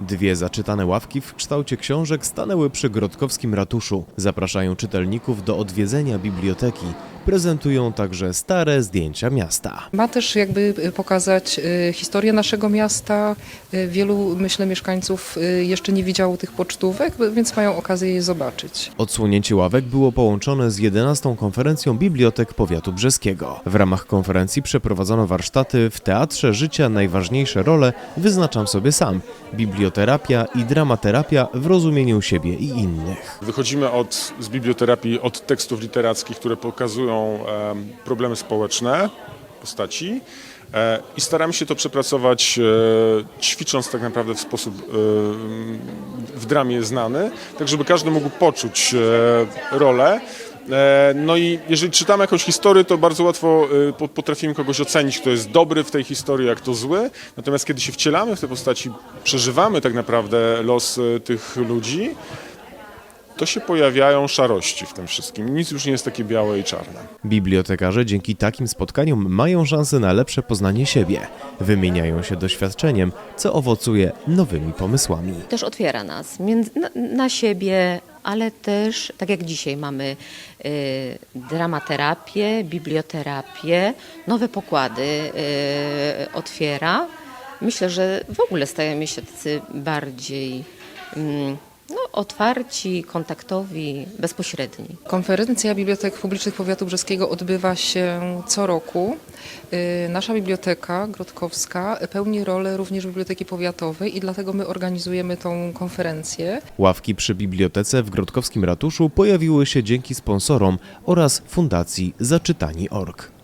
Dwie zaczytane ławki w kształcie książek stanęły przy Grodkowskim ratuszu. Zapraszają czytelników do odwiedzenia biblioteki. Prezentują także stare zdjęcia miasta. Ma też jakby y, pokazać y, historię naszego miasta. Y, Wielu, myślę, mieszkańców jeszcze nie widziało tych pocztówek, więc mają okazję je zobaczyć. Odsłonięcie ławek było połączone z 11. konferencją Bibliotek Powiatu Brzeskiego. W ramach konferencji przeprowadzono warsztaty w Teatrze Życia Najważniejsze role wyznaczam sobie sam. Biblioterapia i dramaterapia w rozumieniu siebie i innych. Wychodzimy od, z biblioterapii od tekstów literackich, które pokazują em, problemy społeczne postaci e, i staramy się to przepracować, e, ćwicząc tak naprawdę w sposób e, w dramie znany, tak żeby każdy mógł poczuć rolę. No i jeżeli czytamy jakąś historię, to bardzo łatwo po- potrafimy kogoś ocenić, kto jest dobry w tej historii, jak to zły. Natomiast kiedy się wcielamy w te postaci, przeżywamy tak naprawdę los tych ludzi, to się pojawiają szarości w tym wszystkim. Nic już nie jest takie białe i czarne. Bibliotekarze dzięki takim spotkaniom mają szansę na lepsze poznanie siebie. Wymieniają się doświadczeniem, co owocuje nowymi pomysłami. też otwiera nas między, na, na siebie, ale też, tak jak dzisiaj mamy y, dramaterapię, biblioterapię, nowe pokłady y, otwiera. Myślę, że w ogóle stajemy się tacy bardziej no, otwarci, kontaktowi, bezpośredni. Konferencja Bibliotek Publicznych Powiatu Brzeskiego odbywa się co roku. Y, Nasza biblioteka Grodkowska pełni rolę również Biblioteki Powiatowej i dlatego my organizujemy tą konferencję. Ławki przy bibliotece w Grodkowskim Ratuszu pojawiły się dzięki sponsorom oraz Fundacji Zaczytani.org.